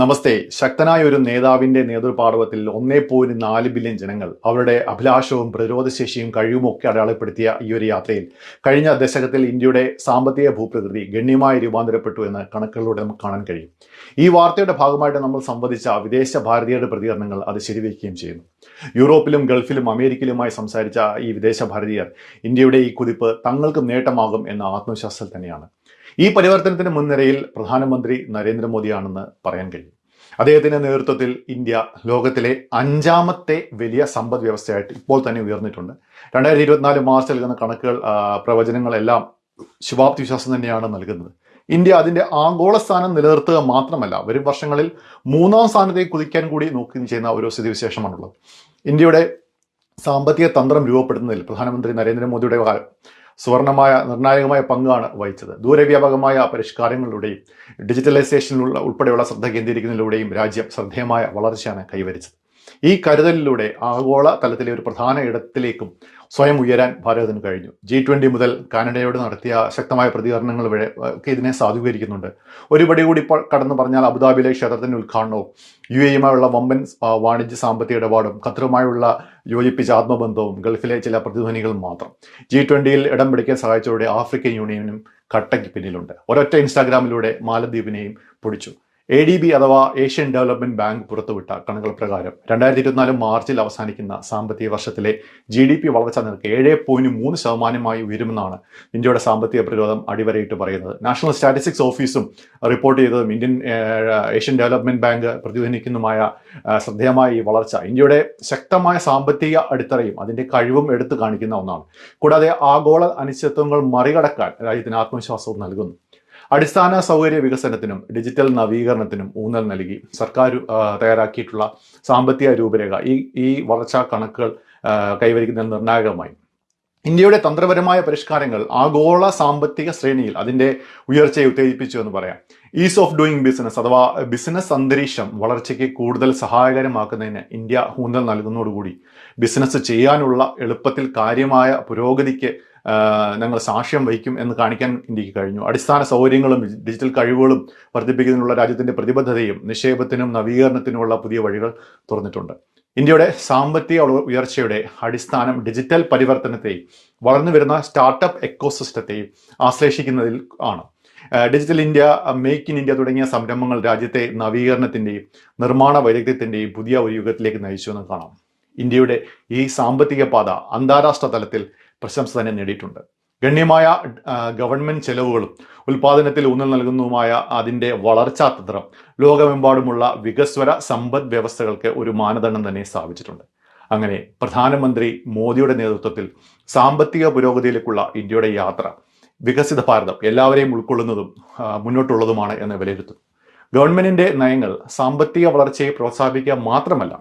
നമസ്തേ. ശക്തനായ ഒരു നേതാവിന്റെ നേതൃപാടവത്തിൽ ഒന്നേ പോയിന്റ് നാല് ബില്യൺ ജനങ്ങൾ അവരുടെ അഭിലാഷവും പ്രതിരോധശേഷിയും കഴിവുമൊക്കെ അടയാളപ്പെടുത്തിയ ഈ ഒരു യാത്രയിൽ കഴിഞ്ഞ ദശകത്തിൽ ഇന്ത്യയുടെ സാമ്പത്തിക ഭൂപ്രകൃതി ഗണ്യമായി രൂപാന്തരപ്പെട്ടു എന്ന് കണക്കുകളിലൂടെ നമുക്ക് കാണാൻ കഴിയും. ഈ വാർത്തയുടെ ഭാഗമായിട്ട് നമ്മൾ സംവദിച്ച വിദേശ ഭാരതീയരുടെ പ്രതികരണങ്ങൾ അത് ശരിവയ്ക്കുകയും ചെയ്യുന്നു. യൂറോപ്പിലും ഗൾഫിലും അമേരിക്കയിലുമായി സംസാരിച്ച ഈ വിദേശ ഭാരതീയർ ഇന്ത്യയുടെ ഈ കുതിപ്പ് തങ്ങൾക്ക് നേട്ടമാകും എന്ന ആത്മവിശ്വാസത്തിൽ തന്നെയാണ്. ഈ പരിവർത്തനത്തിന് മുൻനിരയിൽ പ്രധാനമന്ത്രി നരേന്ദ്രമോദിയാണെന്ന് പറയാൻ കഴിയും. അദ്ദേഹത്തിന്റെ നേതൃത്വത്തിൽ ഇന്ത്യ ലോകത്തിലെ അഞ്ചാമത്തെ വലിയ സമ്പദ് വ്യവസ്ഥയായിട്ട് ഇപ്പോൾ തന്നെ ഉയർന്നിട്ടുണ്ട്. രണ്ടായിരത്തി ഇരുപത്തിനാല് മാർച്ച് നൽകുന്ന കണക്കുകൾ പ്രവചനങ്ങളെല്ലാം ശുഭാപ്തി വിശ്വാസം തന്നെയാണ് നൽകുന്നത്. ഇന്ത്യ അതിന്റെ ആഗോള സ്ഥാനം നിലനിർത്തുക മാത്രമല്ല വരും വർഷങ്ങളിൽ മൂന്നാം സ്ഥാനത്തേക്ക് കുതിക്കാൻ കൂടി നോക്കുകയും ചെയ്യുന്ന ഒരു സ്ഥിതിവിശേഷമാണുള്ളത്. ഇന്ത്യയുടെ സാമ്പത്തിക തന്ത്രം രൂപപ്പെടുന്നതിൽ പ്രധാനമന്ത്രി നരേന്ദ്രമോദിയുടെ സുവർണമായ നിർണായകമായ പങ്കാണ് വഹിച്ചത്. ദൂരവ്യാപകമായ പരിഷ്കാരങ്ങളിലൂടെയും ഡിജിറ്റലൈസേഷനിലുള്ള ഉൾപ്പെടെയുള്ള ശ്രദ്ധ കേന്ദ്രീകരിക്കുന്നതിലൂടെയും രാജ്യം ശ്രദ്ധേയമായ വളർച്ചയാണ് കൈവരിച്ചത്. ഈ കരുതലിലൂടെ ആഗോള തലത്തിലെ ഒരു പ്രധാന ഇടത്തിലേക്കും സ്വയം ഉയരാൻ ഭാരതത്തിന് കഴിഞ്ഞു. ജി ട്വന്റി മുതൽ കാനഡയോട് നടത്തിയ ശക്തമായ പ്രതികരണങ്ങൾ വഴി ഒക്കെ ഇതിനെ സാധൂകരിക്കുന്നുണ്ട്. ഒരുപടി കൂടി ഇപ്പോൾ കടന്നു പറഞ്ഞാൽ അബുദാബിയിലെ ക്ഷേത്രത്തിന്റെ ഉദ്ഘാടനവും യു എയുമായുള്ള വമ്പൻ വാണിജ്യ സാമ്പത്തിക ഇടപാടും ഖത്തറുമായുള്ള യോജിപ്പിച്ച ആത്മബന്ധവും ഗൾഫിലെ ചില പ്രതിധ്വനികൾ മാത്രം. ജി ട്വന്റിയിൽ ഇടം പിടിക്കാൻ സഹായിച്ചതോടെ ആഫ്രിക്കൻ യൂണിയനും കട്ടയ്ക്ക് പിന്നിലുണ്ട്. ഒരൊറ്റ ഇൻസ്റ്റാഗ്രാമിലൂടെ മാലദ്വീപിനെയും പൊടിച്ചു. എ ഡി ബി അഥവാ ഏഷ്യൻ ഡെവലപ്മെന്റ് ബാങ്ക് പുറത്തുവിട്ട കണക്കുകൾ പ്രകാരം രണ്ടായിരത്തി ഇരുപത്തിനാല് മാർച്ചിൽ അവസാനിക്കുന്ന സാമ്പത്തിക വർഷത്തിലെ ജി ഡി പി വളർച്ചാ നിരക്ക് ഏഴ് പോയിന്റ് മൂന്ന് ശതമാനമായി ഉയരുമെന്നാണ് ഇന്ത്യയുടെ സാമ്പത്തിക പ്രതിരോധം അടിവരയിട്ട് പറയുന്നത്. നാഷണൽ സ്റ്റാറ്റിസ്റ്റിക്സ് ഓഫീസും റിപ്പോർട്ട് ചെയ്തതും ഇന്ത്യൻ ഏഷ്യൻ ഡെവലപ്മെന്റ് ബാങ്ക് പ്രതിധനിക്കുന്നതുമായ ശ്രദ്ധേയമായ ഈ വളർച്ച ഇന്ത്യയുടെ ശക്തമായ സാമ്പത്തിക അടിത്തറയും അതിന്റെ കഴിവും എടുത്തു കാണിക്കുന്ന ഒന്നാണ്. കൂടാതെ ആഗോള അനിശ്ചിതത്വങ്ങൾ മറികടക്കാൻ രാജ്യത്തിന് ആത്മവിശ്വാസവും നൽകുന്നു. അടിസ്ഥാന സൗകര്യ വികസനത്തിനും ഡിജിറ്റൽ നവീകരണത്തിനും ഊന്നൽ നൽകി. സർക്കാർ തയ്യാറാക്കിയിട്ടുള്ള സാമ്പത്തിക രൂപരേഖ ഈ ഈ വളർച്ചാ കണക്കുകൾ കൈവരിക്കുന്നതിന് നിർണായകമായി. ഇന്ത്യയുടെ തന്ത്രപരമായ പരിഷ്കാരങ്ങൾ ആഗോള സാമ്പത്തിക ശ്രേണിയിൽ അതിന്റെ ഉയർച്ചയെ ഉത്തേജിപ്പിച്ചു എന്ന് പറയാം. ഈസ് ഓഫ് ഡൂയിങ് ബിസിനസ് അഥവാ ബിസിനസ് അന്തരീക്ഷം വളർച്ചയ്ക്ക് കൂടുതൽ സഹായകരമാക്കുന്നതിന് ഇന്ത്യ ഊന്നൽ നൽകുന്നതോടുകൂടി ബിസിനസ് ചെയ്യാനുള്ള എളുപ്പത്തിൽ കാര്യമായ പുരോഗതിക്ക് ഞങ്ങൾ സാക്ഷ്യം വഹിക്കും എന്ന് കാണിക്കാൻ ഇന്ത്യയ്ക്ക് കഴിഞ്ഞു. അടിസ്ഥാന സൗകര്യങ്ങളും ഡിജിറ്റൽ കഴിവുകളും വർദ്ധിപ്പിക്കുന്നതിനുള്ള രാജ്യത്തിന്റെ പ്രതിബദ്ധതയും നിക്ഷേപത്തിനും നവീകരണത്തിനുമുള്ള പുതിയ വഴികൾ തുറന്നിട്ടുണ്ട്. ഇന്ത്യയുടെ സാമ്പത്തിക ഉയർച്ചയുടെ അടിസ്ഥാനം ഡിജിറ്റൽ പരിവർത്തനത്തെയും വളർന്നു വരുന്ന സ്റ്റാർട്ടപ്പ് എക്കോസിസ്റ്റത്തെയും ആശ്ലേഷിക്കുന്നതിൽ ആണ്. Digital India make in India തുടങ്ങിയ സംരംഭങ്ങൾ രാജ്യത്തെ നവീകരണത്തിന്റെയും നിർമ്മാണ വൈദഗ്ധ്യത്തിന്റെയും പുതിയ ഒരു യുഗത്തിലേക്ക് നയിച്ചു എന്ന് കാണാം. ഇന്ത്യയുടെ ഈ സാമ്പത്തിക പാത അന്താരാഷ്ട്ര തലത്തിൽ പ്രശംസ തന്നെ നേടിയിട്ടുണ്ട്. ഗണ്യമായ ഗവൺമെന്റ് ചെലവുകളും ഉൽപാദനത്തിൽ ഊന്നൽ നൽകുന്നതുമായ അതിന്റെ വളർച്ചാ തന്ത്രം ലോകമെമ്പാടുമുള്ള വികസ്വര സമ്പദ് വ്യവസ്ഥകൾക്ക് ഒരു മാനദണ്ഡം തന്നെ സ്ഥാപിച്ചിട്ടുണ്ട്. അങ്ങനെ പ്രധാനമന്ത്രി മോദിയുടെ നേതൃത്വത്തിൽ സാമ്പത്തിക പുരോഗതിയിലേക്കുള്ള ഇന്ത്യയുടെ യാത്ര വികസിത ഭാരതം എല്ലാവരെയും ഉൾക്കൊള്ളുന്നതും മുന്നോട്ടുള്ളതുമാണ് എന്ന് വിലയിരുത്തുന്നു ഗവൺമെന്റിന്റെ നയങ്ങൾ സാമ്പത്തിക വളർച്ചയെ പ്രോത്സാഹിപ്പിക്കുക മാത്രമല്ല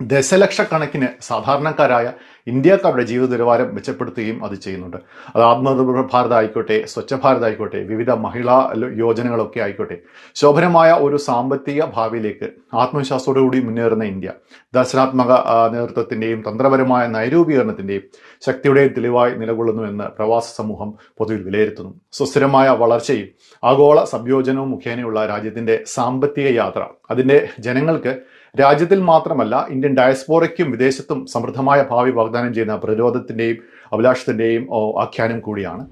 ദശലക്ഷക്കണക്കിന് സാധാരണക്കാരായ ഇന്ത്യക്കാരുടെ ജീവിത നിലവാരം മെച്ചപ്പെടുത്തുകയും അത് ചെയ്യുന്നുണ്ട്. അത് ആത്മനിർഭർ ഭാരത് ആയിക്കോട്ടെ സ്വച്ഛ ഭാരത് ആയിക്കോട്ടെ വിവിധ മഹിളാ യോജനകളൊക്കെ ആയിക്കോട്ടെ. ശോഭനമായ ഒരു സാമ്പത്തിക ഭാവിയിലേക്ക് ആത്മവിശ്വാസത്തോടുകൂടി മുന്നേറുന്ന ഇന്ത്യ ദർശനാത്മക നേതൃത്വത്തിന്റെയും തന്ത്രപരമായ നൈരൂപീകരണത്തിന്റെയും ശക്തിയുടെയും തെളിവായി നിലകൊള്ളുന്നുവെന്ന് പ്രവാസ സമൂഹം പൊതുവിൽ വിലയിരുത്തുന്നു. സുസ്ഥിരമായ വളർച്ചയും ആഗോള സംയോജനവും മുഖേനയുള്ള രാജ്യത്തിന്റെ സാമ്പത്തിക യാത്ര അതിന്റെ ജനങ്ങൾക്ക് രാജ്യത്തിൽ മാത്രമല്ല ഇന്ത്യൻ ഡയസ്പോറയ്ക്കും വിദേശത്തും സമൃദ്ധമായ ഭാവി വാഗ്ദാനം ചെയ്യുന്ന പ്രതിരോധത്തിന്റെയും അഭിലാഷത്തിന്റെയും ആഖ്യാനം കൂടിയാണ്.